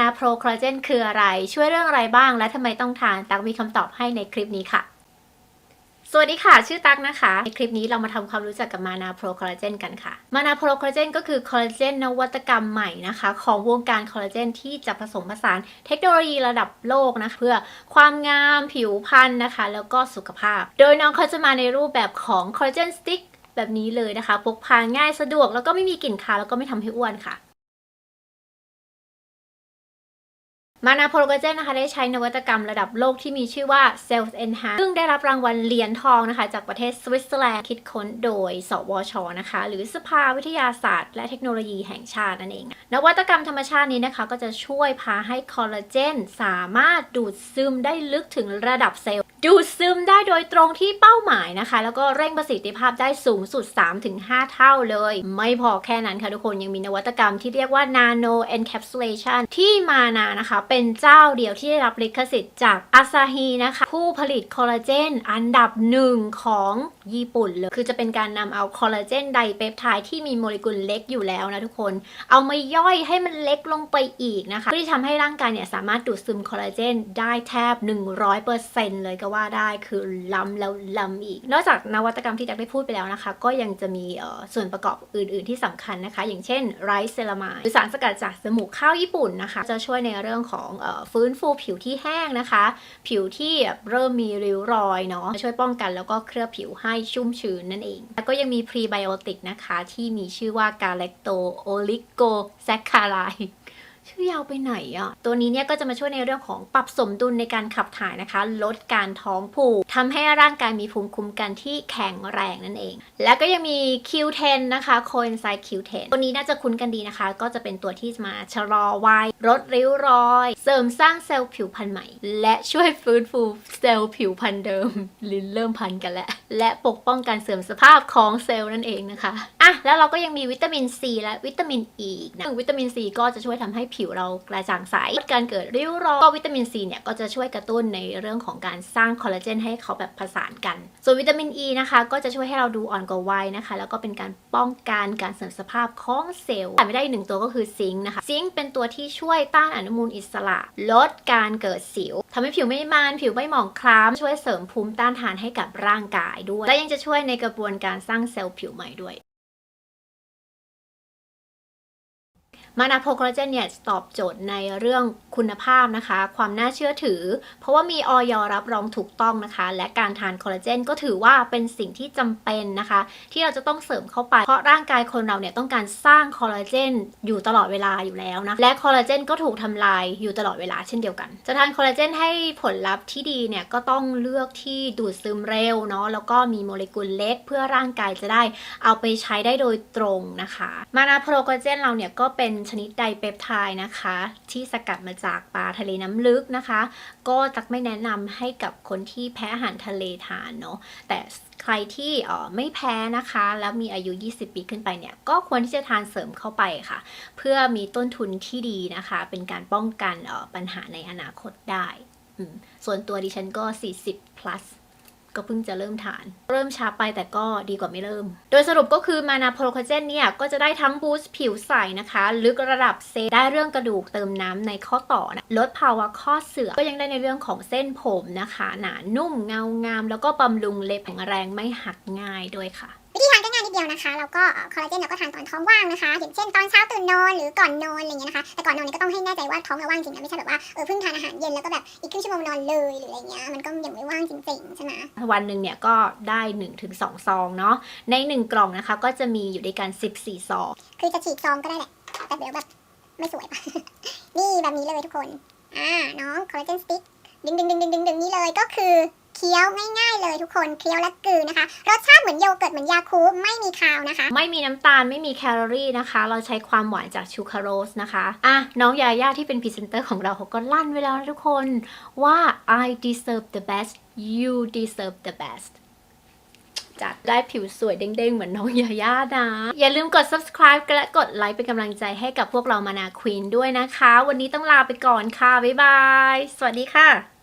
นาโปรคอลลาเจนคืออะไร ช่วยเรื่องอะไรบ้างและทำไมต้องทาน ตักมีคำตอบให้ในคลิปนี้ค่ะ สวัสดีค่ะ ชื่อตั๊กนะคะ ในคลิปนี้เรามาทำความรู้จักกับมานาโปรคอลลาเจนกันค่ะ มานาโปรคอลลาเจนก็คือคอลลาเจนนวัตกรรมใหม่นะคะ ของวงการคอลลาเจนที่จะผสมผสานเทคโนโลยีระดับโลกนะคะเพื่อความงามผิวพรรณนะคะ แล้วก็สุขภาพ โดยน้องเขาจะมาในรูปแบบของคอลลาเจนสติ๊กแบบนี้เลยนะคะพกพาง่ายสะดวกแล้วก็ไม่มีกลิ่นคาวแล้วก็ไม่ทำให้อ้วนค่ะ มานาโพลโกเจนนะคะได้ใช้นวัตกรรมระดับโลกที่มีชื่อว่า Cells Enhance ซึ่งได้รับรางวัลเหรียญทองนะคะจากประเทศสวิตเซอร์แลนด์คิดค้นโดย สวช นะคะ หรือสภาวิทยาศาสตร์ และเทคโนโลยีแห่งชาตินั่นเอง นวัตกรรมธรรมชาตินี้นะคะ ก็จะช่วยพาให้คอลลาเจนสามารถดูดซึมได้ลึกถึงระดับเซลล์ ดูดซึมได้โดยตรงที่เป้าหมายนะคะ แล้วก็เร่งประสิทธิภาพได้สูงสุด 3-5 เท่าเลย ไม่พอแค่นั้นค่ะทุกคนยังมีนวัตกรรมที่เรียกว่า nano encapsulation ที่มานานะคะ เป็นเจ้าเดียวที่ได้รับลิขสิทธิ์จากอาซาฮีนะคะ ผู้ผลิตคอลลาเจนอันดับหนึ่งของญี่ปุ่นเลย คือจะเป็นการนำเอาคอลลาเจนไดเปปไทด์ที่มีโมเลกุลเล็กอยู่แล้วนะทุกคน เอามาย่อยให้มันเล็กลงไปอีกนะคะเพื่อที่ทำให้ร่างกายเนี่ยสามารถดูดซึมคอลลาเจนได้แทบ 100%เลยก็ว่าได้คือล้ำแล้วล้ำอีก นอกจากนวัตกรรมที่จักได้พูดไปแล้วนะคะ ก็ยังจะมีส่วนประกอบอื่น ๆ ที่สำคัญนะคะ อย่างเช่นไรซ์เซรามายหรือสารสกัดจากสมูกข้าวญี่ปุ่นนะคะ จะช่วยในเรื่องของอฟื้นฟูผิวที่แห้งนะคะ ผิวที่เริ่มมีริ้วรอยเนาะช่วยป้องกันแล้วก็เคลือบผิวให้ชุ่มชื้นนั่นเอง แล้วก็ยังมีพรีไบโอติกนะคะที่มีชื่อว่ากาเลกโตโอลิโกแซคคาไล ชื่อยาวไปไหนอะตัวนี้เนี่ยก็จะมาช่วยในเรื่องของปรับสมดุลในการขับถ่ายนะคะ ลดการท้องผูกทำให้ร่างกายมีภูมิคุ้มกันที่แข็งแรงนั่นเอง แล้วก็ยังมี Q10 นะคะโคเอนไซม์ Q10 ตัวนี้น่าจะคุ้นกันดีนะคะ ก็จะเป็นตัวที่มาชะลอวัยลดริ้วรอย เสริมสร้างเซลล์ผิวพรรณใหม่ และช่วยฟื้นฟูเซลล์ผิวพรรณเดิม ลิ้นเริ่มพันกันแล้ว และปกป้องการเสื่อมสภาพของเซลล์นั่นเองนะคะอะแล้วเราก็ยังมีวิตามินซีและวิตามินอ e ีกนะวิตามินซีก็จะช่วยทำให้ผิวเรากระจ่างใสลดการเกิดริ้วรอยก็วิตามินซีเนี่ยก็จะช่วยกระตุ้นในเรื่องของการสร้างคอลลาเจนให้เขาแบบผสานกัน ส่วนวิตามินอ e ีนะคะ ก็จะช่วยให้เราดูอ่อนกว่าวัยนะคะ แล้วก็เป็นการป้องกันการเสื่อมสภาพของเซลล์ขาดไม่ได้หนึ่งตัวก็คือซิงค์นะคะ ซิงค์เป็นตัวที่ช่วยต้านอนุมูลอิสระ ลดการเกิดสิวทำให้ผิวไม่มันผิวไม่หมองคล้ำช่วยเสริมภูมิต้านทานให้กับร่างกายด้วย และยังจะช่วยในกระบวนการสร้างเซลล์ผิวใหม่ด้วย มานาโพคอลลาเจนเนี่ยตอบโจทย์ในเรื่องคุณภาพนะคะ ความน่าเชื่อถือ เพราะว่ามีออยรับรองถูกต้องนะคะ และการทานคอลลาเจนก็ถือว่าเป็นสิ่งที่จำเป็นนะคะ ที่เราจะต้องเสริมเข้าไป เพราะร่างกายคนเราเนี่ยต้องการสร้างคอลลาเจนอยู่ตลอดเวลาอยู่แล้วนะ และคอลลาเจนก็ถูกทำลายอยู่ตลอดเวลาเช่นเดียวกัน จะทานคอลลาเจนให้ผลลัพธ์ที่ดีเนี่ยก็ต้องเลือกที่ดูดซึมเร็วเนาะ แล้วก็มีโมเลกุลเล็ก เพื่อร่างกายจะได้เอาไปใช้ได้โดยตรงนะคะ มานาโพรโกเจนเราเนี่ยก็เป็นชนิดไดเปปไทด์นะคะ ที่สกัดมาจากปลาทะเลน้ำลึกนะคะ ก็ตักไม่แนะนำให้กับคนที่แพ้อาหารทะเลทานเนาะแต่ใครที่ออไม่แพ้นะคะ แล้วมีอายุ 20 ปีขึ้นไปเนี่ย ก็ควรที่จะทานเสริมเข้าไปค่ะ เพื่อมีต้นทุนที่ดีนะคะ เป็นการป้องกันออปัญหาในอนาคตได้ ส่วนตัวดิฉันก็ 40 plus ก็เพิ่งจะเริ่มทาน เริ่มช้าไปแต่ก็ดีกว่าไม่เริ่ม โดยสรุปก็คือมานาโพลโคเจนเนี่ย ก็จะได้ทั้งบูสต์ผิวใสนะคะ ลึกระดับเซลล์ได้เรื่องกระดูกเติมน้ำในข้อต่อนะลดภาวะข้อเสื่อมก็ยังได้ในเรื่องของเส้นผมนะคะ หนานุ่มเงางาม แล้วก็บำรุงเล็บแข็งแรงไม่หักง่ายด้วยค่ะ ดเดียวนะคะแล้วก็คอลลาเจนเราก็ทานตอนท้องว่างนะคะอย่างเช่นตอนเช้าตื่นนอนหรือก่อนนอนอะไรเงี้ยนะคะแต่ก่อนนอนเนี่ยก็ต้องให้แน่ใจว่าท้องเราว่างจริงนะไม่ใช่แบบว่าเออเพิ่งทานอาหารเย็นแล้วก็แบบอีกครึ่งชั่วโมงนอนเลยหรืออะไรเงี้ยมันก็ยังไม่ว่างจริงๆใช่ไหมวันหนึ่งเนี่ยก็ได้1-2ซองเนาะใน 1 กล่องนะคะ ก็จะมีอยู่ด้วยกัน 14 ซองคือจะฉีกซองก็ได้แหละแต่เดี๋ยวแบบไม่สวยปะนี่แบบนี้เลยทุกคนอ่าน้องคอลลาเจนสติ๊กดึงดึงดึงดึงดึงดึงนี่เลยก็คือ คี้ยวง่ายๆเลยทุกคนเคี้ยวและกลืนนะคะ รสชาติเหมือนโยเกิร์ตเหมือนยาคูไม่มีคาวนะคะ ไม่มีน้ำตาลไม่มีแคลอรี่นะคะ เราใช้ความหวานจากชูคาโรสนะคะอะน้องยาย่าที่เป็นพรีเซนเตอร์ของเราเขาก็ลั่นไว้แล้วนะทุกคนว่า I deserve the best you deserve the best จัดได้ผิวสวยเด้งๆ เหมือนน้องยาย่านะ อย่าลืมกด subscribe และกดไลค์เป็นกำลังใจให้กับพวกเรามานาควีนด้วยนะคะ วันนี้ต้องลาไปก่อนค่ะ บ๊ายบาย สวัสดีค่ะ